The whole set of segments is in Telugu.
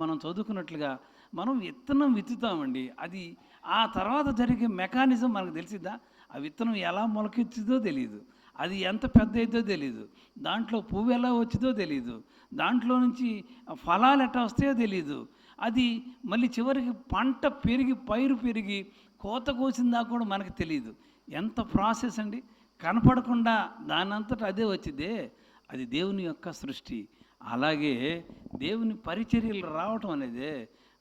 మనం చదువుకున్నట్లుగా మనం విత్తనం విత్తుతామండి. అది ఆ తర్వాత జరిగే మెకానిజం మనకు తెలిసిద్దా? ఆ విత్తనం ఎలా మొలకెచ్చిందో తెలియదు అది ఎంత పెద్ద అయిద్దో తెలియదు దాంట్లో పువ్వు ఎలా వచ్చిందో తెలియదు దాంట్లో నుంచి ఫలాలు ఎట్లా వస్తాయో తెలియదు అది మళ్ళీ చివరికి పంట పెరిగి పైరు పెరిగి కోత కోసిందా కూడా మనకు తెలియదు ఎంత ప్రాసెస్ అండి? కనపడకుండా దానంతటా అదే వచ్చిందే అది దేవుని యొక్క సృష్టి. అలాగే దేవుని పరిచర్యలు రావటం అనేది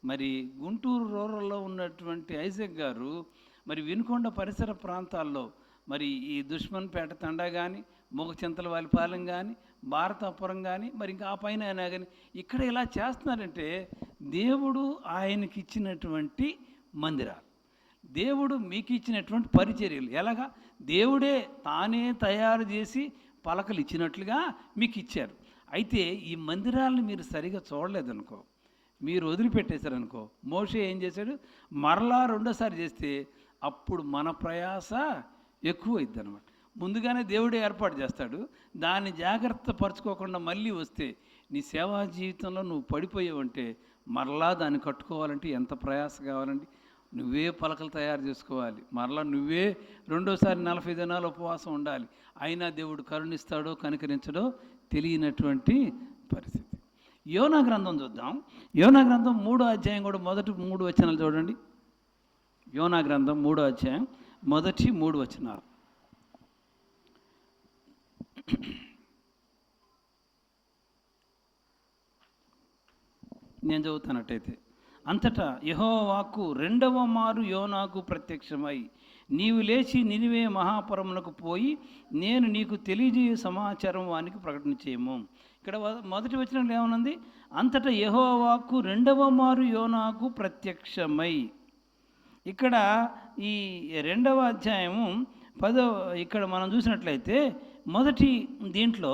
మరి గుంటూరు రూరల్లో ఉన్నటువంటి ఐజక్ గారు మరి వినుకొండ పరిసర ప్రాంతాల్లో మరి ఈ దుష్మన్పేట తండా కానీ మూగచింతల వాలిపాలెం కానీ భారతాపురం కానీ మరి ఇంకా ఆ పైన అయినా కానీ ఇక్కడ ఇలా చేస్తున్నారంటే దేవుడు ఆయనకి ఇచ్చినటువంటి మందిరాలు. దేవుడు మీకు ఇచ్చినటువంటి పరిచర్యలు. ఎలాగా? దేవుడే తానే తయారు చేసి పలకలు ఇచ్చినట్లుగా మీకు ఇచ్చారు అయితే ఈ మందిరాలను మీరు సరిగా చూడలేదనుకో మీరు వదిలిపెట్టేశారనుకో మోషే ఏం చేశాడు? మరలా రెండోసారి చేస్తే అప్పుడు మన ప్రయాస ఎక్కువ అవుతుంది అనమాట ముందుగానే దేవుడే ఏర్పాటు చేస్తాడు. దాన్ని జాగ్రత్త పరచుకోకుండా మళ్ళీ వస్తే నీ సేవా జీవితంలో నువ్వు పడిపోయావంటే మరలా దాన్ని కట్టుకోవాలంటే ఎంత ప్రయాస కావాలండి? నువ్వే పలకలు తయారు చేసుకోవాలి. మరలా నువ్వే రెండోసారి నలభై దినాలు ఉపవాసం ఉండాలి. అయినా దేవుడు కరుణిస్తాడో కనికరించడో తెలియనటువంటి పరిస్థితి. యోనా గ్రంథం చూద్దాం. యోనా గ్రంథం మూడో అధ్యాయం కూడా మొదటి మూడు వచనాలు చూడండి. యోనా గ్రంథం మూడో అధ్యాయం మొదటి మూడు వచనాలు. నేను చదువుతానట్టయితే. అంతటా యహోవాకు రెండవ మారు యోనాకు ప్రత్యక్షమై నీవు లేచి నినివే మహాపురమునకు పోయి నేను నీకు తెలియజేయ సమాచారం వానికి ప్రకటన చేయము. ఇక్కడ మొదటి వచనంలో ఏమనుంది? అంతటా యహోవాకు రెండవ మారు యోనాకు ప్రత్యక్షమై. ఇక్కడ ఈ రెండవ అధ్యాయము పదో ఇక్కడ మనం చూసినట్లయితే మొదటి దీంట్లో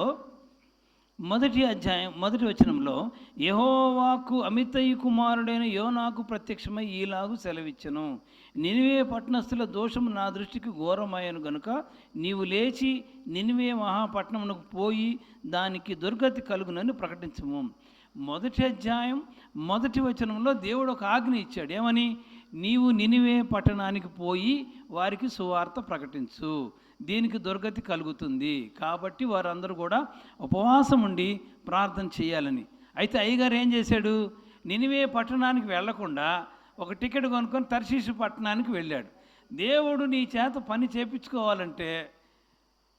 మొదటి అధ్యాయం మొదటి వచనంలో యహోవాకు అమితయ్య కుమారుడైన యోనాకు ప్రత్యక్షమై ఈలాగు సెలవిచ్చను. నినివే పట్టణస్థుల దోషము నా దృష్టికి ఘోరమయ్యను గనుక నీవు లేచి నినివే మహాపట్నమునకు పోయి దానికి దుర్గతి కలుగునని ప్రకటించము. మొదటి అధ్యాయం మొదటి వచనంలో దేవుడు ఒక ఆజ్ఞ ఇచ్చాడు. ఏమని? నీవు నినివే పట్టణానికి పోయి వారికి సువార్త ప్రకటించు. దీనికి దుర్గతి కలుగుతుంది. కాబట్టి వారందరూ కూడా ఉపవాసం ఉండి ప్రార్థన చేయాలని. అయితే అయ్యగారు ఏం చేశాడు? నినివే పట్టణానికి వెళ్ళకుండా ఒక టికెట్ కొనుక్కొని తర్శీసు పట్టణానికి వెళ్ళాడు. దేవుడు నీ చేత పని చేపించుకోవాలంటే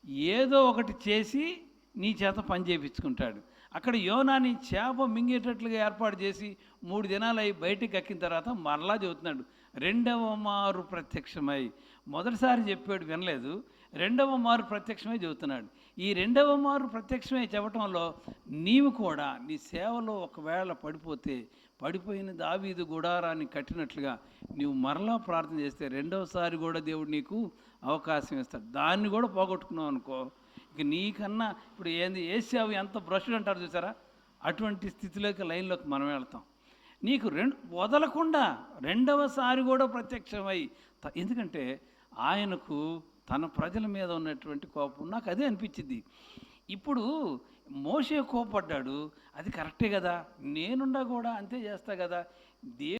ఏదో ఒకటి చేసి నీ చేత పని చేయించుకుంటాడు అక్కడ యోనాని చేప మింగేటట్లుగా ఏర్పాటు చేసి మూడు దినాలు అయి బయటికి ఎక్కిన తర్వాత మరలా చెబుతున్నాడు రెండవ మారు ప్రత్యక్షమై. మొదటిసారి చెప్పాడు వినలేదు. రెండవ మారు ప్రత్యక్షమై చెబుతున్నాడు. ఈ రెండవ మారు ప్రత్యక్షమై చెప్పటంలో నీవు కూడా నీ సేవలో ఒకవేళ పడిపోతే పడిపోయిన దావీదు గుడారాన్ని కట్టినట్లుగా నీవు మరలా ప్రార్థన చేస్తే రెండవసారి కూడా దేవుడు నీకు అవకాశం ఇస్తాడు. దాన్ని కూడా పోగొట్టుకున్నావు అనుకో ఇక నీకన్నా ఇప్పుడు ఏంది ఏసావు ఎంత బ్రష్డ్ అంటారు చూసారా? అటువంటి స్థితిలోకి లైన్లోకి మనం వెళ్తాం. నీకు రెండు వదలకుండా రెండవసారి కూడా ప్రత్యక్షమై త- ఎందుకంటే ఆయనకు తన ప్రజల మీద ఉన్నటువంటి కోపం నాకు అదే అనిపించింది. ఇప్పుడు మోసే కోపడ్డాడు అది కరెక్టే కదా? నేనుండా కూడా అంతే చేస్తా కదా? దే